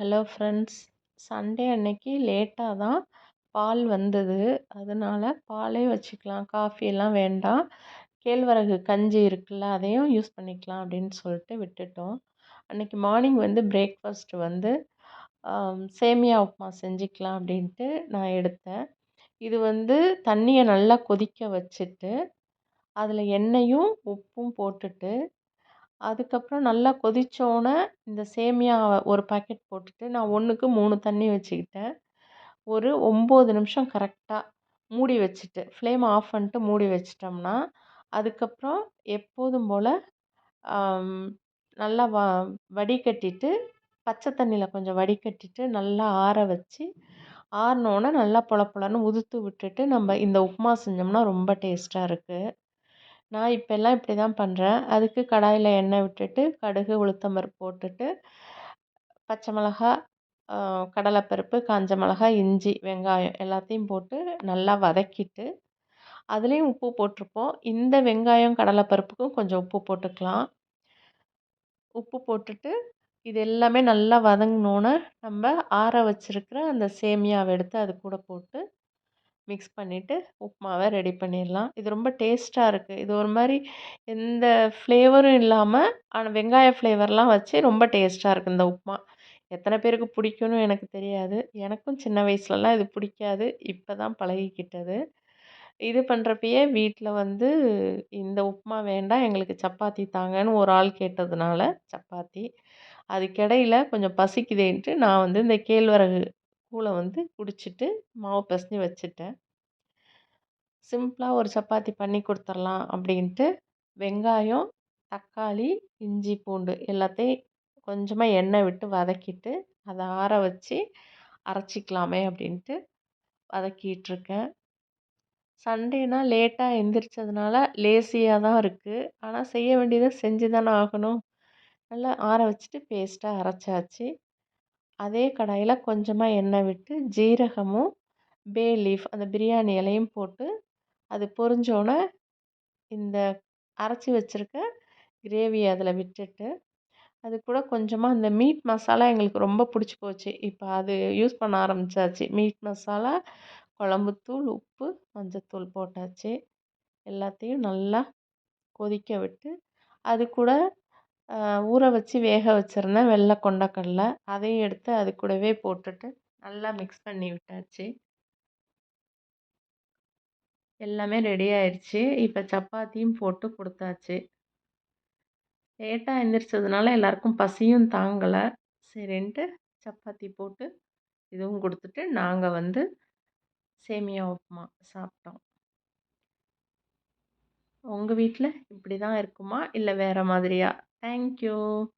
Hello friends. Sunday அன்னைக்கு லேட்டாக தான் பால் வந்தது. அதனால் பாலே வச்சுக்கலாம். காஃபியெல்லாம் வேண்டாம். கேழ்வரகு கஞ்சி இருக்குல்ல அதையும் யூஸ் பண்ணிக்கலாம் அப்படின்னு சொல்லிட்டு விட்டுட்டோம். அன்றைக்கி மார்னிங் வந்து பிரேக்ஃபாஸ்ட் வந்து சேமியா உப்புமா செஞ்சுக்கலாம் அப்படின்ட்டு நான் எடுத்தேன். இது வந்து தண்ணியை நல்லா கொதிக்க வச்சுட்டு அதில் எண்ணெயும் உப்பும் போட்டுட்டு அதுக்கப்புறம் நல்லா கொதித்தோன்னே இந்த சேமியாவை ஒரு பாக்கெட் போட்டுட்டு நான் ஒன்றுக்கு மூணு தண்ணி வச்சுக்கிட்டேன். ஒரு ஒம்பது நிமிஷம் கரெக்டாக மூடி வச்சுட்டு ஃப்ளேம் ஆஃப் பண்ணிட்டு மூடி வச்சிட்டோம்னா அதுக்கப்புறம் எப்போதும் போல் நல்லா வ வடிகட்டிட்டு பச்சை தண்ணியில் கொஞ்சம் வடிகட்டிட்டு நல்லா ஆற வச்சு ஆறினோன்னே நல்லா பொல பொலன்னு உதுத்து விட்டுட்டு நம்ம இந்த உப்புமா செஞ்சோம்னா ரொம்ப டேஸ்ட்டாக இருக்குது நான் இப்போல்லாம் இப்படி தான் பண்ணுறேன் அதுக்கு கடாயில் எண்ணெய் விட்டுட்டு கடுகு உளுத்தம்பருப்பு போட்டுட்டு பச்சை மிளகா கடலைப்பருப்பு காஞ்ச மிளகா இஞ்சி வெங்காயம் எல்லாத்தையும் போட்டு நல்லா வதக்கிட்டு அதுலேயும் உப்பு போட்டிருப்போம். இந்த வெங்காயம் கடலைப்பருப்புக்கும் கொஞ்சம் உப்பு போட்டுக்கலாம். உப்பு போட்டுட்டு இது எல்லாமே நல்லா வதங்கினோன்னே நம்ம ஆற வச்சிருக்கிற அந்த சேமியாவை எடுத்து அது கூட போட்டு மிக்ஸ் பண்ணிவிட்டு உப்புமாவை ரெடி பண்ணிடலாம். இது ரொம்ப டேஸ்ட்டாக இருக்குது இது ஒரு மாதிரி எந்த ஃப்ளேவரும் இல்லாமல் ஆனால் வெங்காய ஃப்ளேவர்லாம் வச்சு ரொம்ப டேஸ்ட்டாக இருக்குது இந்த உப்புமா. எத்தனை பேருக்கு பிடிக்கும்னு எனக்கு தெரியாது. எனக்கும் சின்ன வயசுலலாம் இது பிடிக்காது. இப்போ தான் பழகிக்கிட்டது. இது பண்ணுறப்பயே வீட்டில் வந்து இந்த உப்புமா வேண்டாம் எங்களுக்கு சப்பாத்தி தாங்கன்னு ஒரு ஆள் கேட்டதுனால சப்பாத்தி. அதுக்கிடையில் கொஞ்சம் பசிக்குதேன்ட்டு நான் வந்து இந்த கேழ்வரகு கூழை வந்து குடிச்சிட்டு மாவு பிசைஞ்சு வச்சுட்டேன். சிம்பிளாக ஒரு சப்பாத்தி பண்ணி கொடுத்துர்லாம் அப்படின்ட்டு வெங்காயம் தக்காளி இஞ்சி பூண்டு எல்லாத்தையும் கொஞ்சமாக எண்ணெய் விட்டு வதக்கிட்டு அதை ஆற வச்சு அரைச்சிக்கலாமே அப்படின்ட்டு வதக்கிட்டுருக்கேன். சண்டேனா லேட்டாக எந்திரிச்சதுனால லேசியாக தான் இருக்குது ஆனால் செய்ய வேண்டியதை செஞ்சு தானே ஆகணும். நல்லா ஆற வச்சுட்டு பேஸ்ட்டாக அரைச்சாச்சு. அதே கடாயில் கொஞ்சமாக எண்ணெய் விட்டு ஜீரகமும் பே லீஃப் அந்த பிரியாணி இலையும் போட்டு அது பொரிஞ்சோடனே இந்த அரைச்சி வச்சுருக்க கிரேவி அதில் விட்டுட்டு அது கூட கொஞ்சமாக இந்த மீட் மசாலா எங்களுக்கு ரொம்ப பிடிச்சி போச்சு. இப்போ அது யூஸ் பண்ண ஆரம்பித்தாச்சு மீட் மசாலா குழம்புத்தூள் உப்பு மஞ்சத்தூள் போட்டாச்சு. எல்லாத்தையும் நல்லா கொதிக்க விட்டு அது கூட ஊற வச்சு வேக வச்சுருந்தேன் வெள்ளை கொண்டக்கடலை அதையும் எடுத்து அது கூடவே போட்டுட்டு நல்லா மிக்ஸ் பண்ணி விட்டாச்சு. எல்லாமே ரெடி ஆயிடுச்சு இப்போ சப்பாத்தியும் போட்டு கொடுத்தாச்சு. லேட்டாக எழுந்திரிச்சதுனால எல்லாருக்கும் பசியும் தாங்கலை. சரின்ட்டு சப்பாத்தி போட்டு இதுவும் கொடுத்துட்டு நாங்கள் வந்து சேமியா உப்புமா சாப்பிட்டோம். உங்கள் வீட்டில் இப்படி தான் இருக்குமா? இல்லை வேறு மாதிரியா? Thank you.